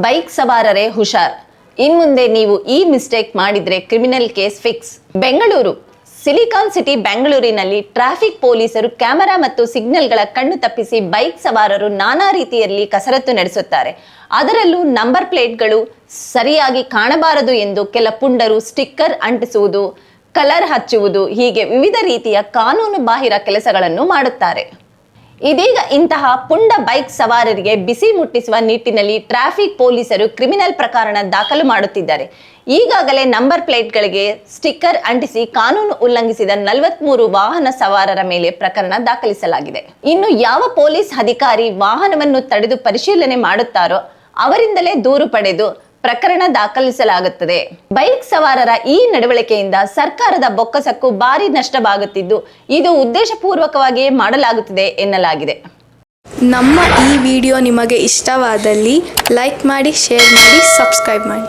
Bike ಸವಾರರೇ ಹುಷಾರ್. ಇನ್ಮುಂದೆ ನೀವು ಈ ಮಿಸ್ಟೇಕ್ ಮಾಡಿದ್ರೆ criminal case fix. Bengaluru, silicon city, ಬೆಂಗಳೂರಿನಲ್ಲಿ ಟ್ರಾಫಿಕ್ ಪೊಲೀಸರು ಕ್ಯಾಮೆರಾ ಮತ್ತು ಸಿಗ್ನಲ್ಗಳ ಕಣ್ಣು ತಪ್ಪಿಸಿ ಬೈಕ್ ಸವಾರರು ನಾನಾ ರೀತಿಯಲ್ಲಿ ಕಸರತ್ತು ನಡೆಸುತ್ತಾರೆ. ಅದರಲ್ಲೂ ನಂಬರ್ ಪ್ಲೇಟ್ಗಳು ಸರಿಯಾಗಿ ಕಾಣಬಾರದು ಎಂದು ಕೆಲ ಪುಂಡರು ಸ್ಟಿಕ್ಕರ್ ಅಂಟಿಸುವುದು, ಕಲರ್ ಹಚ್ಚುವುದು ಹೀಗೆ ವಿವಿಧ ರೀತಿಯ ಕಾನೂನು ಬಾಹಿರ ಕೆಲಸಗಳನ್ನು ಮಾಡುತ್ತಾರೆ. ಇದೀಗ ಇಂತಹ ಪುಂಡ ಬೈಕ್ ಸವಾರರಿಗೆ ಬಿಸಿ ಮುಟ್ಟಿಸುವ ನಿಟ್ಟಿನಲ್ಲಿ ಟ್ರಾಫಿಕ್ ಪೊಲೀಸರು ಕ್ರಿಮಿನಲ್ ಪ್ರಕರಣ ದಾಖಲು ಮಾಡುತ್ತಿದ್ದಾರೆ. ಈಗಾಗಲೇ ನಂಬರ್ ಪ್ಲೇಟ್ಗಳಿಗೆ ಸ್ಟಿಕ್ಕರ್ ಅಂಟಿಸಿ ಕಾನೂನು ಉಲ್ಲಂಘಿಸಿದ ನಲವತ್ಮೂರು ವಾಹನ ಸವಾರರ ಮೇಲೆ ಪ್ರಕರಣ ದಾಖಲಿಸಲಾಗಿದೆ. ಇನ್ನು ಯಾವ ಪೊಲೀಸ್ ಅಧಿಕಾರಿ ವಾಹನವನ್ನು ತಡೆದು ಪರಿಶೀಲನೆ ಮಾಡುತ್ತಾರೋ ಅವರಿಂದಲೇ ದೂರು ಪಡೆದು ಪ್ರಕರಣ ದಾಖಲಿಸಲಾಗುತ್ತದೆ. ಬೈಕ್ ಸವಾರರ ಈ ನಡವಳಿಕೆಯಿಂದ ಸರ್ಕಾರದ ಬೊಕ್ಕಸಕ್ಕೂ ಭಾರಿ ನಷ್ಟವಾಗುತ್ತಿದ್ದು, ಇದು ಉದ್ದೇಶಪೂರ್ವಕವಾಗಿಯೇ ಮಾಡಲಾಗುತ್ತಿದೆ ಎನ್ನಲಾಗಿದೆ. ನಮ್ಮ ಈ ವಿಡಿಯೋ ನಿಮಗೆ ಇಷ್ಟವಾದಲ್ಲಿ ಲೈಕ್ ಮಾಡಿ, ಶೇರ್ ಮಾಡಿ, ಸಬ್ಸ್ಕ್ರೈಬ್ ಮಾಡಿ.